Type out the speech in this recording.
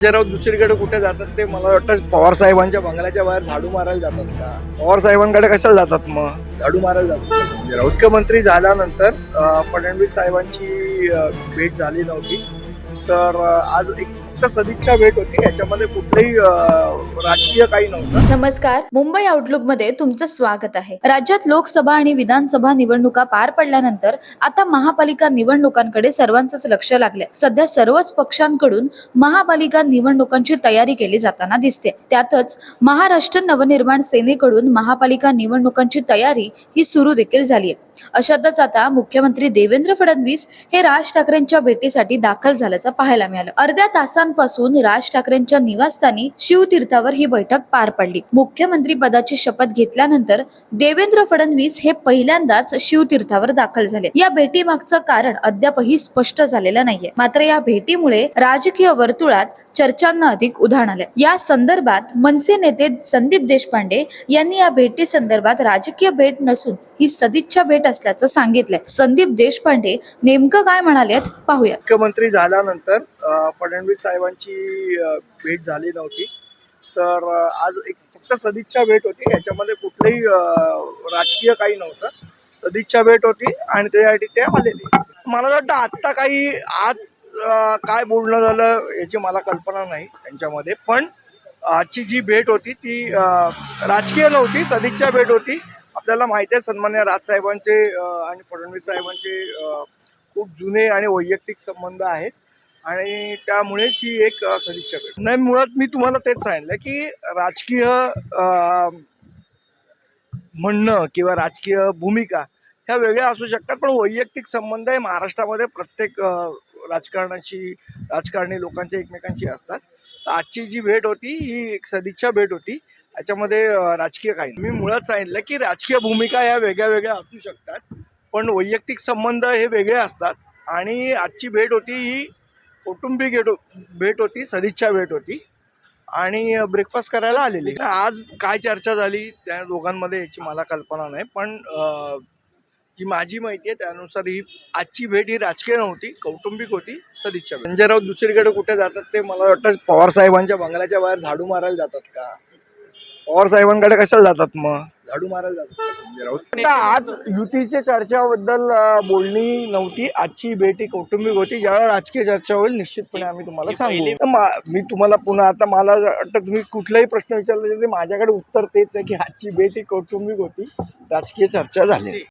राव दुसरीकडे कुठे जातात ते मला वाटतं पवार साहेबांच्या बंगल्याच्या बाहेर झाडू मारायला जातात का? पवार साहेबांकडे कशाला जातात मग? झाडू मारायला जातात म्हणजे मुख्यमंत्री झाल्यानंतर फडणवीस साहेबांची भेट झाली नव्हती. तर आज एक फक्त सदिच्छा भेट होती याच्यामध्ये कुठलंही राजकीय काही नव्हतं. नमस्कार मुंबई आउटलुकमध्ये तुमचं स्वागत आहे. राज्यात लोकसभा आणि विधानसभा निवडणुका पार पडल्यानंतर आता महापालिका निवडणुकांकडे सर्वांचंच लक्ष लागले सध्या सर्वच पक्षांकडून महापालिका निवडणुकांची तयारी केली जाताना दिसते. त्यातच महाराष्ट्र नवनिर्माण सेनेकडून महापालिका निवडणुकांची तयारी ही सुरू देखील झाली आहे अशातच आता मुख्यमंत्री देवेंद्र फडणवीस हे राज ठाकरेंच्या भेटीसाठी दाखल झाल्याचं पाहायला मिळालं. अर्ध्या दिवसांपासून राज ठाकरेंच्या निवासस्थानी शिवतीर्थावर ही बैठक पार पडली. मुख्यमंत्री पदाची शपथ घेतल्यानंतर देवेंद्र फडणवीस हे पहिल्यांदाच शिवतीर्थावर दाखल झाले. या भेटीमागचं कारण अद्यापही स्पष्ट झालेलं नाहीये. मात्र या भेटीमुळे राजकीय वर्तुळात चर्चांना अधिक उधाण आले या संदर्भात मनसे नेते संदीप देशपांडे यांनी या भेटी संदर्भात राजकीय भेट नसून ही सदिच्छा भेट असल्याचं सांगितलंय. संदीप देशपांडे नेमकं काय म्हणालेत पाहूया. मुख्यमंत्री झाल्यानंतर फडणवीस साहेबांची भेट झाली नव्हती. तर आज एक फक्त सदिच्छा भेट होती. याच्यामध्ये कुठलंही राजकीय काही नव्हतं. सदिच्छा भेट होती आणि त्यासाठी ते आलेले. मला वाटतं आत्ता काही आज काय बोलणं झालं याची मला कल्पना नाही त्यांच्यामध्ये. पण आजची जी भेट होती ती राजकीय नव्हती सदिच्छा भेट होती. आपल्याला माहिती आहे सन्मान्य राजसाहेबांचे आणि फडणवीस साहेबांचे खूप जुने आणि वैयक्तिक संबंध आहेत. आणि त्यामुळेच ही एक सदिच्छा भेट नाही मुळात मी तुम्हाला तेच सांगितलं की राजकीय म्हणणं किंवा राजकीय भूमिका ह्या वेगळ्या असू शकतात पण वैयक्तिक संबंध हे महाराष्ट्रामध्ये प्रत्येक राजकारणाची राजकारणी लोकांचे एकमेकांशी असतात. आजची जी भेट होती ही एक सदिच्छा भेट होती. याच्यामध्ये राजकीय काही मी मुळात सांगितलं की राजकीय भूमिका ह्या वेगळ्या वेगळ्या असू शकतात पण वैयक्तिक संबंध हे वेगळे असतात. आणि आजची भेट होती ही कौटुंबिक भेट हो, भेट होती सदिच्छा भेट होती. आणि ब्रेकफास्ट करायला आलेली. आज काय चर्चा झाली त्या दोघांमध्ये याची मला कल्पना नाही पण जी माझी माहिती आहे त्यानुसार ही आजची भेट ही राजकीय नव्हती कौटुंबिक होती सदिच्छा भेट. संजय राऊत दुसरीकडे कुठे जातात ते मला वाटतं पवारसाहेबांच्या बंगल्याच्या बाहेर झाडू मारायला जातात का? पवार साहेबांकडे कशाला जातात मग? झाडू मारायला जातात. आता आज युतीच्या चर्चाबद्दल बोलणी नव्हती. आजची भेट कौटुंबिक होती. ज्यावेळेला राजकीय चर्चा होईल निश्चितपणे आम्ही तुम्हाला सांगू. तर मा- तुम्हाला पुन्हा आता मला वाटतं तुम्ही कुठलाही प्रश्न विचारला तरी माझ्याकडे उत्तर तेच आहे की आजची भेट कौटुंबिक होती. राजकीय चर्चा झाली.